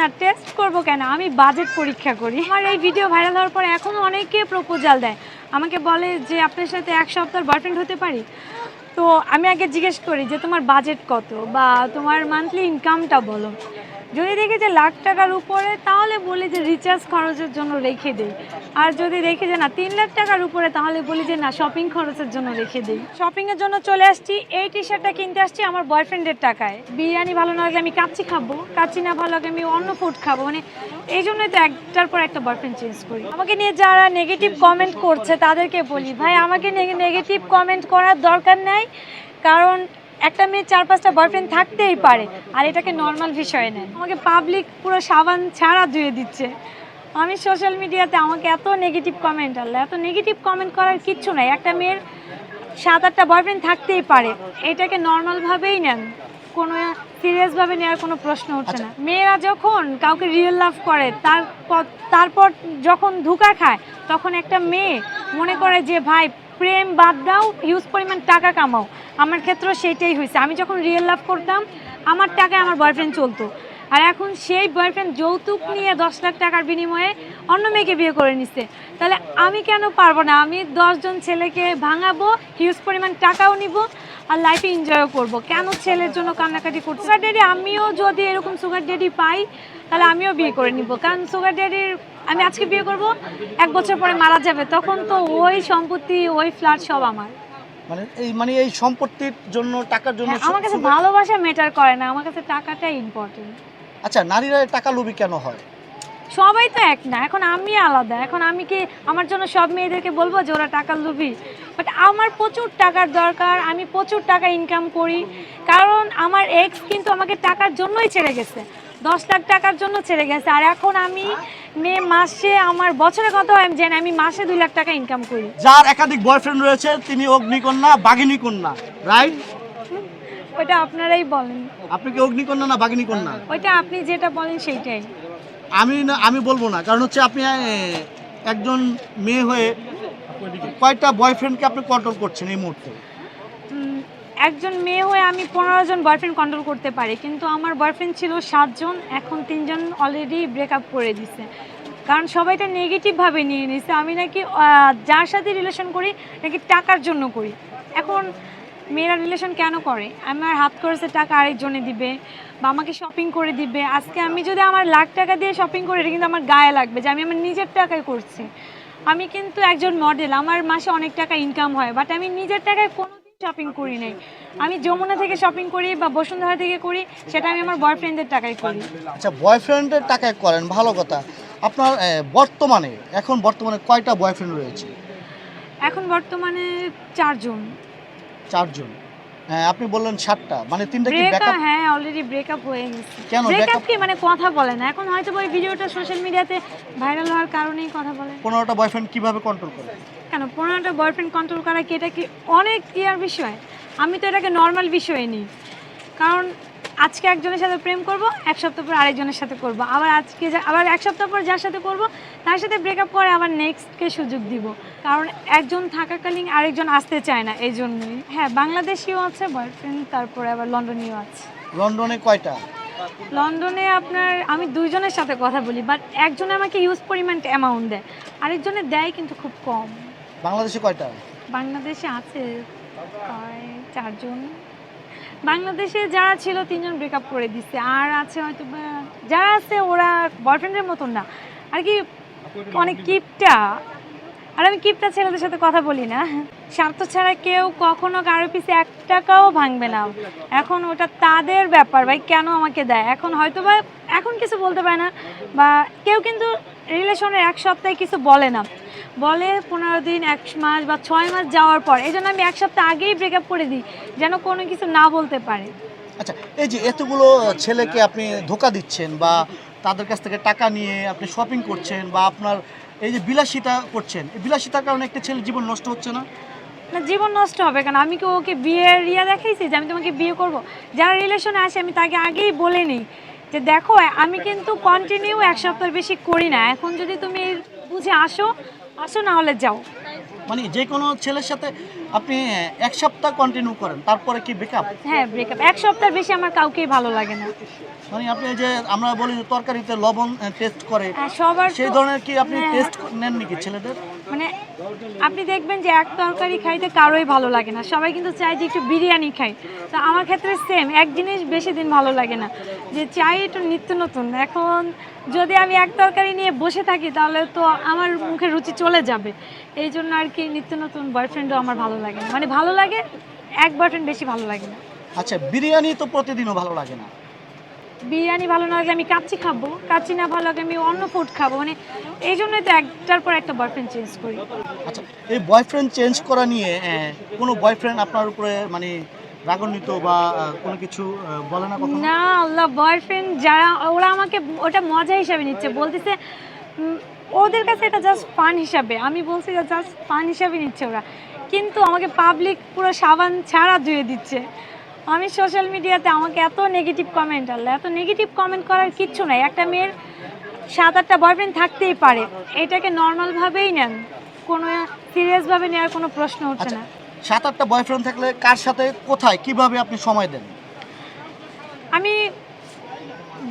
না টেস্ট করব কেন? আমি বাজেট পরীক্ষা করি। আমার এই ভিডিও ভাইরাল হওয়ার পর এখনও অনেকে প্রপোজাল দেয়। আমাকে বলে যে, আপনার সাথে এক সপ্তাহ বয়ফ্রেন্ড হতে পারি? তো আমি আগে জিজ্ঞেস করি যে, তোমার বাজেট কত? বা তোমার মান্থলি ইনকামটা বলো। যদি দেখি যে লাখ টাকার উপরে, তাহলে বলি যে রিচার্জ খরচের জন্য রেখে দিই। আর যদি দেখি যে না, তিন লাখ টাকার উপরে, তাহলে বলি যে না শপিং খরচের জন্য রেখে দিই। শপিংয়ের জন্য চলে আসছি, এই টি শার্টটা কিনতে আসছি আমার বয়ফ্রেন্ডের টাকায়। বিরিয়ানি ভালো না লাগলে আমি কাচ্চি খাব, কাচ্চি না ভালো লাগলে আমি অন্য ফুড খাব। মানে এই জন্যই তো একটার পর একটা বয়ফ্রেন্ড চেঞ্জ করি। আমাকে নিয়ে যারা নেগেটিভ কমেন্ট করছে, তাদেরকে বলি, ভাই, আমাকে নেগেটিভ কমেন্ট করার দরকার নেই। কারণ একটা মেয়ে চার পাঁচটা বয়ফ্রেন্ড থাকতেই পারে আর এটাকে নর্মাল বিষয় নেন আমাকে পাবলিক পুরো সাবান ছাড়া ধুয়ে দিচ্ছে। আমি সোশ্যাল মিডিয়াতে আমাকে এত নেগেটিভ কমেন্ট আল্লাহ এত নেগেটিভ কমেন্ট করার কিচ্ছু নাই। একটা মেয়ের সাত আটটা বয়ফ্রেন্ড থাকতেই পারে এটাকে নর্মালভাবেই নেন। কোনো সিরিয়াসভাবে নেওয়ার কোনো প্রশ্ন উঠছে না। মেয়েরা যখন কাউকে রিয়েল লাভ করে তারপর তারপর যখন ধোঁকা খায় তখন একটা মেয়ে মনে করে যে ভাই প্রেম বাদ দাও হিউজ পরিমাণ টাকা কামাও। আমার ক্ষেত্রেও সেইটাই হয়েছে। আমি যখন রিয়েল লাভ করতাম, আমার টাকায় আমার বয়ফ্রেন্ড চলতো। আর এখন সেই বয়ফ্রেন্ড যৌতুক নিয়ে দশ লাখ টাকার বিনিময়ে অন্য মেয়েকে বিয়ে করে নিচ্ছে তাহলে আমি কেন পারব না? আমি দশজন ছেলেকে ভাঙাবো হিউজ পরিমাণ টাকাও নিব আর লাইফে এনজয়ও করব। কেন ছেলের জন্য কান্নাকাটি করতে সুগার ড্যাডি আমিও যদি এরকম সুগার ড্যাডি পাই, তাহলে আমিও বিয়ে করে নিব। কারণ সুগার ড্যাডির আমি আজকে বিয়ে করব, এক বছর পরে মারা যাবে। তখন তো ওই সম্পত্তি, ওই ফ্ল্যাট সব আমার। মানে এই মানে এই সম্পত্তির জন্য টাকার জন্য হ্যাঁ, আমার কাছে ভালোবাসা মেটার করে না আমার কাছে টাকাটাই ইম্পর্টেন্ট আচ্ছা নারীরা টাকা লোভী কেন হয়? সবাই তো এক না এখন আমি আলাদা এখন আমি কি আমার জন্য সব মেয়েদেরকে বলব যে ওরা টাকা লুবি? বাট আমার প্রচুর টাকার দরকার আমি প্রচুর টাকা ইনকাম করি কারণ আমার এক্স কিন্তু আমাকে টাকার জন্যই ছেড়ে গেছে দশ লাখ টাকার জন্য ছেড়ে গেছে আর এখন আমি মেয়ে মাসে আমার বছরে কত হয় আমি জানি আমি মাসে দুই লাখ টাকা ইনকাম করি। যার একাধিক বয়ফ্রেন্ড রয়েছে তিনি অগ্নিকন্যা বাঘিনী কন্যা রাইট ওইটা আপনারাই বলেন। আপনি কি অগ্নিকন্যা না বাঘিনী কন্যা ওইটা আপনি যেটা বলেন সেইটাই। আমি না আমি বলব না কারণ হচ্ছে আপনি একজন মেয়ে হয়ে কয়টা বয়ফ্রেন্ডকে আপনি কন্ট্রোল করছেন এই মুহূর্তে? একজন মেয়ে হয়ে আমি পনেরো জন বয়ফ্রেন্ড কন্ট্রোল করতে পারি, কিন্তু আমার বয়ফ্রেন্ড ছিল সাতজন এখন তিনজন অলরেডি ব্রেকআপ করে দিছে। কারণ সবাইটা নেগেটিভভাবে নিয়ে নিছে, আমি নাকি যার সাথে রিলেশন করি, নাকি টাকার জন্য করি। এখন মেয়েরা রিলেশন কেন করে? আমার হাত খরচে টাকা আরেকজনে দিবে, বা আমাকে শপিং করে দিবে। আজকে আমি যদি আমার লাখ টাকা দিয়ে শপিং করি, এটা কিন্তু আমার গায়ে লাগবে যে আমি আমার নিজের টাকায় করছি। আমি কিন্তু একজন মডেল আমার মাসে অনেক টাকা ইনকাম হয় বাট আমি নিজের টাকায় কোনোদিন শপিং করি নাই। আমি যমুনা থেকে শপিং করি বা বসুন্ধরা থেকে করি সেটা আমি আমার বয়ফ্রেন্ডের টাকায় করি। আচ্ছা বয়ফ্রেন্ডের টাকায় করেন ভালো কথা। আপনার বর্তমানে এখন বর্তমানে কয়টা বয়ফ্রেন্ড রয়েছে? এখন বর্তমানে চারজন। চারজন। হ্যাঁ আপনি বললেন সাতটা। মানে তিনটা কি ব্রেকআপ হ্যাঁ অলরেডি ব্রেকআপ হয়ে গেছে। কেন ব্রেকআপ কি? মানে কথা বলে না। এখন হয়তো ওই ভিডিওটা সোশ্যাল মিডিয়াতে ভাইরাল হওয়ার কারণেই কথা বলে। পনেরোটা বয়ফ্রেন্ড কীভাবে কন্ট্রোল করে? কেন? পনেরোটা বয়ফ্রেন্ড কন্ট্রোল করা কি এটা কি অনেক ইয়ার বিষয়? আমি তো এটাকে নর্মাল বিষয় নিই। কারণ আজকে একজনের সাথে প্রেম করব এক সপ্তাহ পর আরেকজনের সাথে করব। আবার আজকে আবার এক সপ্তাহ পর যার সাথে করব তার সাথে ব্রেকআপ করে আবার নেক্সটকে সুযোগ দিব। কারণ একজন থাকাকালীন আরেকজন আসতে চায় না এই জন্যই। হ্যাঁ বাংলাদেশিও আছে বয়ফ্রেন্ড তারপরে আবার লন্ডনীয় আছে। লন্ডনে কয়টা? লন্ডনে আপনার আমি দুইজনের সাথে কথা বলি বাট একজনে আমাকে ইউজ পরিমাণ অ্যামাউন্ট দেয় আরেকজনে দেয় কিন্তু খুব কম। বাংলাদেশে কয়টা? বাংলাদেশে আছে চারজন। বাংলাদেশে যারা ছিল তিনজন ব্রেকআপ করে দিচ্ছে আর আছে হয়তো যারা আছে ওরা বয়ফ্রেন্ডের মতন না। আর কি অনেক কিপটা। আর আমি কিপটা ছেলেদের সাথে কথা বলি না। স্বার্থ ছাড়া কেউ কখনো কারও পিছে এক টাকাও ভাঙবে না। এখন ওটা তাদের ব্যাপার, ভাই, কেন আমাকে দেয়? এখন হয়তো বা, এখন কিছু বলতে পারে না। বা কেউ কিন্তু রিলেশনের এক সপ্তাহে কিছু বলে না। বলে পনেরো দিন এক মাস বা ছয় মাস যাওয়ার পর। এই জন্য আমি এক সপ্তাহ আগেই ব্রেকআপ করে দিই যেন কোনো কিছু না বলতে পারে। আচ্ছা এই যে এতগুলো ছেলেকে আপনি ধোকা দিচ্ছেন বা তাদের কাছ থেকে টাকা নিয়ে আপনি শপিং করছেন বা আপনার এই যে বিলাসিতা করছেন এই বিলাসিতার কারণে একটা ছেলের জীবন নষ্ট হচ্ছে না? না জীবন নষ্ট হবে কেন? আমি কি ওকে বিয়ের ইয়া দেখাইছি যে আমি তোমাকে বিয়ে করব? যারা রিলেশনে আসে আমি তাকে আগেই বলে নিই যে দেখো আমি কিন্তু কন্টিনিউ এক সপ্তাহের বেশি করি না। এখন যদি তুমি বুঝে আসো আসো না হলে যাও। মানে যে কোনো ছেলের সাথে আপনি এক সপ্তাহ কন্টিনিউ করেন তারপরে কি ব্রেকআপ হ্যাঁ ব্রেকআপ এক সপ্তাহ বেশি আমার কাউকেই ভালো লাগে না। মানে আপনি যে আমরা বলি তরকারিতে লবণ টেস্ট করে হ্যাঁ, সবার সেই ধরনের কি আপনি। টেস্ট নেন নাকি ছেলেদের? মানে আপনি দেখবেন যে এক তরকারি খাইতে কারোই ভালো লাগে না। সবাই কিন্তু চায় যে একটু বিরিয়ানি খাই। তো আমার ক্ষেত্রে সেম এক জিনিস বেশি দিন ভালো লাগে না। যে চাই একটু নিত্য নতুন। এখন যদি আমি এক তরকারি নিয়ে বসে থাকি, তাহলে তো আমার মুখে রুচি চলে যাবে। এই জন্য আর কি নিত্য নতুন বয়ফ্রেন্ডও আমার ভালো লাগে না। মানে ভালো লাগে, এক বয়ফ্রেন্ড বেশি ভালো লাগে না। আচ্ছা বিরিয়ানি তো প্রতিদিনও ভালো লাগে না। বিরিয়ানি ভালো না লাগলে আমি কাচ্চি খাব কাচ্চি না ভালো লাগলে আমি অন্য ফুড খাব। মানে এই জন্যই তো একটার পর একটা বয়ফ্রেন্ড চেঞ্জ করি। আচ্ছা এই বয়ফ্রেন্ড চেঞ্জ করা নিয়ে কোনো বয়ফ্রেন্ড আপনার উপরে মানে রাগান্বিত বা কোনো কিছু বলে না কখনো? না আল্লাহ বয়ফ্রেন্ড যারা ওরা আমাকে ওটা মজা হিসাবে নিচ্ছে। বলতেছে ওদের কাছে এটা জাস্ট ফান হিসাবে। আমি বলছি জাস্ট ফান হিসাবে নিচ্ছে ওরা। কিন্তু আমাকে পাবলিক পুরো সাবান ছাড়া ধুয়ে দিচ্ছে। আমি সোশ্যাল মিডিয়াতে আমাকে এত নেগেটিভ কমেন্ট আল্লাহ এত নেগেটিভ কমেন্ট করার কিচ্ছু নাই। একটা মেয়ের সাত আটটা বয়ফ্রেন্ড থাকতেই পারে। এটাকে নর্মালভাবেই নেন। কোনো সিরিয়াসভাবে নেওয়ার কোনো প্রশ্ন উঠছে আচ্ছা না। সাত আটটা বয়ফ্রেন্ড থাকলে কার সাথে কোথায় কীভাবে আপনি সময় দেন? আমি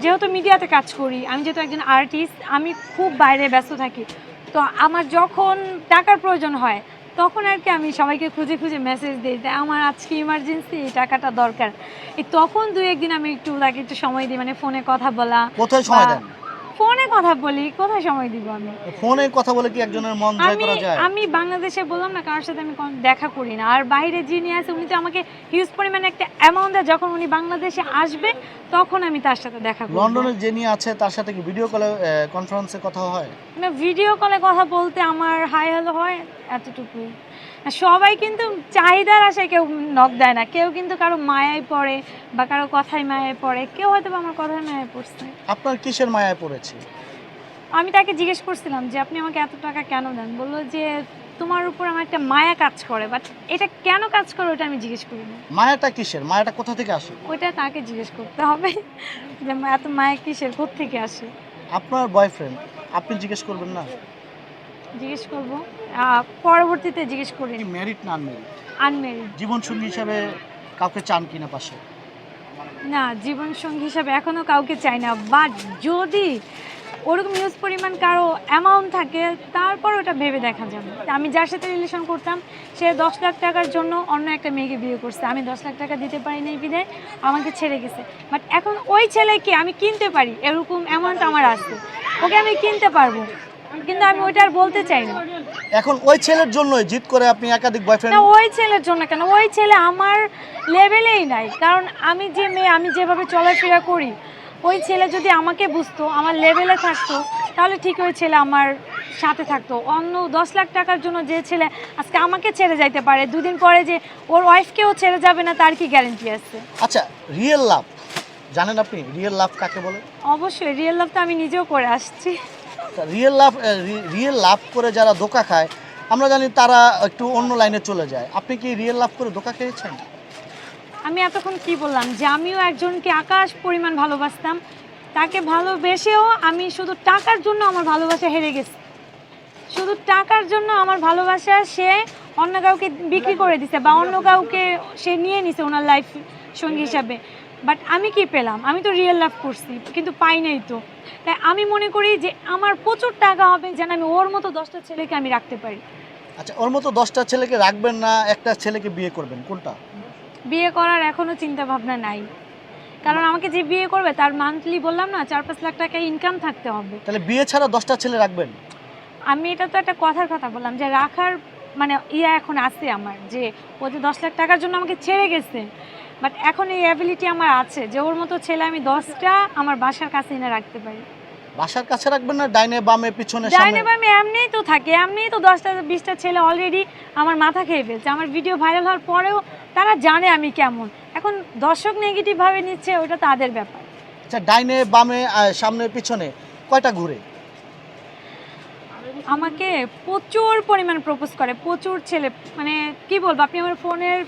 যেহেতু মিডিয়াতে কাজ করি আমি যেহেতু একজন আর্টিস্ট আমি খুব বাইরে ব্যস্ত থাকি। তো আমার যখন টাকার প্রয়োজন হয় তখন আর কি আমি সবাইকে খুঁজে খুঁজে মেসেজ দিই যে আমার আজকে ইমার্জেন্সি এই টাকাটা দরকার। এই তখন দুই একদিন আমি একটু লাগে একটু সময় দিই মানে ফোনে কথা বলা। কোথায় সময় দেন? ফোনে কথা বলি কোথায় সময় দিব আমি? ফোনে কথা বলে কি একজনের মন জয় করা যায়? আমি বাংলাদেশে বললাম না কারোর সাথে আমি দেখা করি না। আর বাইরে যিনি আছে উনি তো আমাকে হিউজ পরিমাণে একটা অ্যামাউন্ট দেয়। যখন উনি বাংলাদেশে আসবে তখন আমি তার সাথে দেখা করব। লন্ডনে যিনি আছে তার সাথে কি ভিডিও কলে কনফারেন্সে কথা হয়? না ভিডিও কলে কথা বলতে আমার হাই হ্যালো হয় এতটুকুই। সবাই কিন্তু চাহিদার আশায় কেউ নখ দেয় না। কেউ কিন্তু কারও মায়ায় পড়ে বা কারও কথায় মায়ায় পড়ে। কেউ হয়তো আমার কথায় মায়ায় পড়ছে। আপনার কিসের মায়ায় পড়েছে? আমি তাকে জিজ্ঞেস করছিলাম যে আপনি আমাকে এত টাকা কেন দেন? বলল যে তোমার উপর আমার একটা মায়া কাজ করে বাট এটা কেন কাজ করে ওটা আমি জিজ্ঞেস করি না মায়াটা কিসের? মায়াটা কোথা থেকে আসে? ওইটা তাকে জিজ্ঞেস করতে হবে যে এত মায়া কিসের? কোথা থেকে আসে? আপনার বয়ফ্রেন্ড আপনি জিজ্ঞেস করবেন না? জিজ্ঞেস করব। পরবর্তীতে জিজ্ঞেস করি। ম্যারিড না আনম্যারিড আনমেরিড জীবন সঙ্গী হিসাবে কাউকে চান কিনা পাশে? না জীবন সঙ্গী হিসাবে এখনও কাউকে চাই না। বাট যদি ওরকম ইউজ পরিমাণ কারও অ্যামাউন্ট থাকে তারপর ওটা ভেবে দেখা যাবে। আমি যার সাথে রিলেশন করতাম সে দশ লাখ টাকার জন্য অন্য একটা মেয়েকে বিয়ে করছে। আমি দশ লাখ টাকা দিতে পারি নাই বিদায় আমাকে ছেড়ে গেছে। বাট এখন ওই ছেলেকে আমি কিনতে পারি এরকম অ্যামাউন্ট আমার আছে। ওকে আমি কিনতে পারব। কিন্তু আমি ওইটা আর বলতে চাই না এখন ওই ছেলের জন্যই জিত করে আপনি একাধিক বয়ফ্রেন্ড না ওই ছেলের জন্য কেন? ওই ছেলে আমার লেভেলেই নাই। কারণ আমি যে মেয়ে আমি যেভাবে চলাফেরা করি ওই ছেলে যদি আমাকে বুঝতো আমার লেভেলে থাকতো তাহলে ঠিক ওই ছেলে আমার সাথে থাকতো। অন্য দশ লাখ টাকার জন্য যে ছেলে আজকে আমাকে ছেড়ে যাইতে পারে দুদিন পরে যে ওর ওয়াইফকেও ছেড়ে যাবে না তার কি গ্যারেন্টি আছে? আচ্ছা রিয়েল লাভ জানেন আপনি রিয়েল লাভ কাকে বলে? অবশ্যই রিয়েল লাভ তো আমি নিজেও করে আসছি। রিয়েল লাভ রিয়েল লাভ করে যারা ধোকা খায়, আমরা জানি তারা একটু অন্য লাইনে চলে যায়। আপনি কি রিয়েল লাভ করে ধোকা খেয়েছেন? আমি এতক্ষণ কি বললাম যে আমিও একজনকে আকাশ পরিমাণ ভালোবাসতাম। তাকে ভালোবেসেও আমি শুধু টাকার জন্য আমার ভালোবাসা হেরে গেছি। শুধু টাকার জন্য আমার ভালোবাসা সে অন্য কাউকে বিক্রি করে দিছে বা অন্য কাউকে সে নিয়ে নিছে ওনার লাইফ সঙ্গী হিসাবে। বাট আমি কি পেলাম? আমি তো রিয়েল লাভ করছি কিন্তু পাই নাই তো। তাই আমি মনে করি যে আমার প্রচুর টাকা হবে যেন আমি ওর মতো দশটা ছেলেকে আমি রাখতে পারি। আচ্ছা ওর মতো দশটা ছেলেকে রাখবেন না একটা ছেলেকে বিয়ে করবেন কোনটা? বিয়ে করার এখনও চিন্তা ভাবনা নাই। কারণ আমাকে যে বিয়ে করবে তার মান্থলি বললাম না চার পাঁচ লাখ টাকা ইনকাম থাকতে হবে। তাহলে বিয়ে ছাড়া দশটা ছেলে রাখবেন? আমি এটা তো একটা কথার কথা বললাম যে রাখার মানে ইয়া এখন আছে আমার যে ও যে দশ লাখ টাকার জন্য আমাকে ছেড়ে গেছে বাট এখন এই অ্যাবিলিটি আমার আছে যে ওর মতো ছেলে আমি দশটা আমার বাসার কাছে এনে রাখতে পারি। বাসার কাছে রাখবেন না? ডাইনে বামে পিছনে ডাইনে বামে এমনিই তো থাকে। এমনিই তো দশটা বিশটা ছেলে অলরেডি আমার মাথা খেয়ে ফেলছে। আমার ভিডিও ভাইরাল হওয়ার পরেও তারা জানে আমি কেমন। এখন দর্শক নেগেটিভভাবে নিচ্ছে ওটা তাদের ব্যাপার। আচ্ছা ডাইনে বামে সামনে পিছনে কয়টা ঘুরে? আমাকে প্রচুর পরিমাণ প্রপোজ করে। প্রচুর ছেলে মানে কি বলব আপনি আমার ফোনের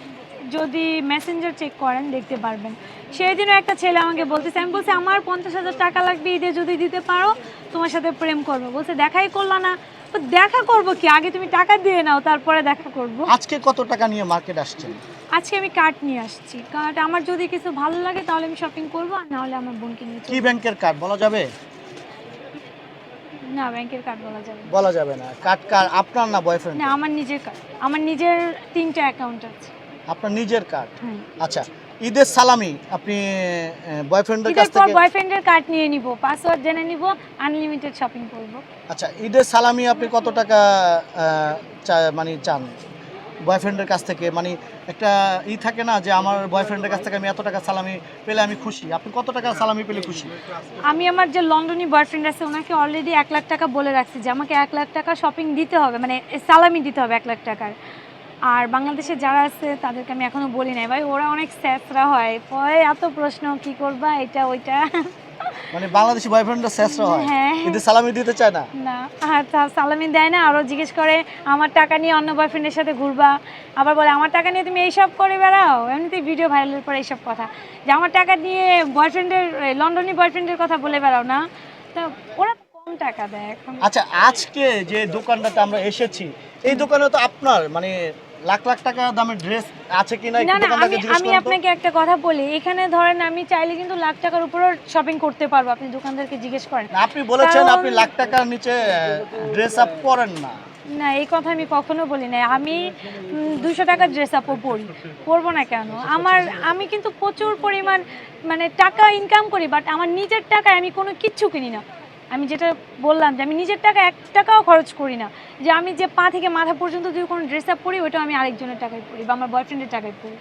যদি মেসেঞ্জার চেক করেন দেখতে পারবেন। সেই দিনও একটা ছেলে আমাকে বলতেছে আমি বলছি আমার পঞ্চাশ হাজার টাকা লাগবে ঈদে যদি দিতে পারো তোমার সাথে প্রেম করব। বলছে দেখাই করলা না। তো দেখা করব কি? আগে তুমি টাকা দিয়ে নাও তারপরে দেখা করব। আজকে কত টাকা নিয়ে মার্কেট আসছেন? আজকে আমি কার্ড নিয়ে আসছি। কার্ড আমার যদি কিছু ভালো লাগে তাহলে আমি শপিং করব আর নাহলে আমার বোনকে নিয়ে কি ব্যাংকের কার্ড বলা যাবে? না ব্যাংকের কার্ড বলা যাবে বলা যাবে না। কার্ড কার? আপনার না বয়ফ্রেন্ড না আমার নিজের কার্ড আমার নিজের তিনটা অ্যাকাউন্ট আছে। আপনার নিজের কার্ড হ্যাঁ। আচ্ছা ঈদের সালামি আপনি বয়ফ্রেন্ডের কাছ থেকে বয়ফ্রেন্ডের কার্ড নিয়ে নিব পাসওয়ার্ড জেনে নিব আনলিমিটেড শপিং করব। আচ্ছা ঈদের সালামি আপনি কত টাকা মানে চান? বয়ফ্রেন্ডের কাছ থেকে মানে একটা ই থাকে না যে আমার বয়ফ্রেন্ডের কাছ থেকে আমি এত টাকা সালামি পেলে আমি খুশি। আপনি কত টাকা সালামি পেলে খুশি? আমি আমার যে লন্ডনি বয়ফ্রেন্ড আছে ওনাকে অলরেডি এক লাখ টাকা বলে রাখছি যে আমাকে এক লাখ টাকা শপিং দিতে হবে মানে সালামি দিতে হবে এক লাখ টাকার। আর বাংলাদেশে যারা আছে তাদেরকে আমি এখনও বলি নাই। ভাই ওরা অনেক স্যাসরা হয়। পরে এত প্রশ্ন কি করবা এটা ওইটা? মানে বাংলাদেশি বয়ফ্রেন্ডরা শেষরা হয়। হ্যাঁ। ঈদের সালামি দিতে চায় না। না আর সালামি দেয় না আরও জিজ্ঞেস করে আমার টাকা নিয়ে অন্য বয়ফ্রেন্ডের সাথে ঘুরবা? আবার বলে আমার টাকা নিয়ে তুমি এইসব করে বেড়াও? এমনিতেই ভিডিও ভাইরালের পরে এইসব কথা। যে আমার টাকা দিয়ে বয়ফ্রেন্ডের লন্ডনী বয়ফ্রেন্ডের কথা বলে বেড়াও না? তা ওরা কম টাকা দেয় এখন। আচ্ছা আজকে যে দোকানটাতে আমরা এসেছি এই দোকানে তো আপনার মানে লাখ লাখ টাকা দামের ড্রেস আছে কিনা না না আমি আমি আপনাকে একটা কথা বলি এখানে ধরেন আমি চাইলে কিন্তু লাখ টাকার উপরও শপিং করতে পারব আপনি দোকানদারকে জিজ্ঞেস করেন। না, আপনি বলেছেন আপনি লাখ টাকার নিচে ড্রেস আপ করেন না। না এই কথা আমি কখনো বলি না আমি দুশো টাকার ড্রেস আপও পরি। পরবো না কেন? আমার আমি কিন্তু প্রচুর পরিমাণ মানে টাকা ইনকাম করি বাট আমার নিজের টাকায় আমি কোনো কিচ্ছু কিনি না। আমি যেটা বললাম যে আমি নিজের টাকা, এক টাকাও খরচ করি না। যে আমি যে পা থেকে মাথা পর্যন্ত যদি কোনো ড্রেস আপ পরি ওইটা আমি আরেকজনের টাকায় পরি বা আমার বয়ফ্রেন্ডের টাকায় পরি।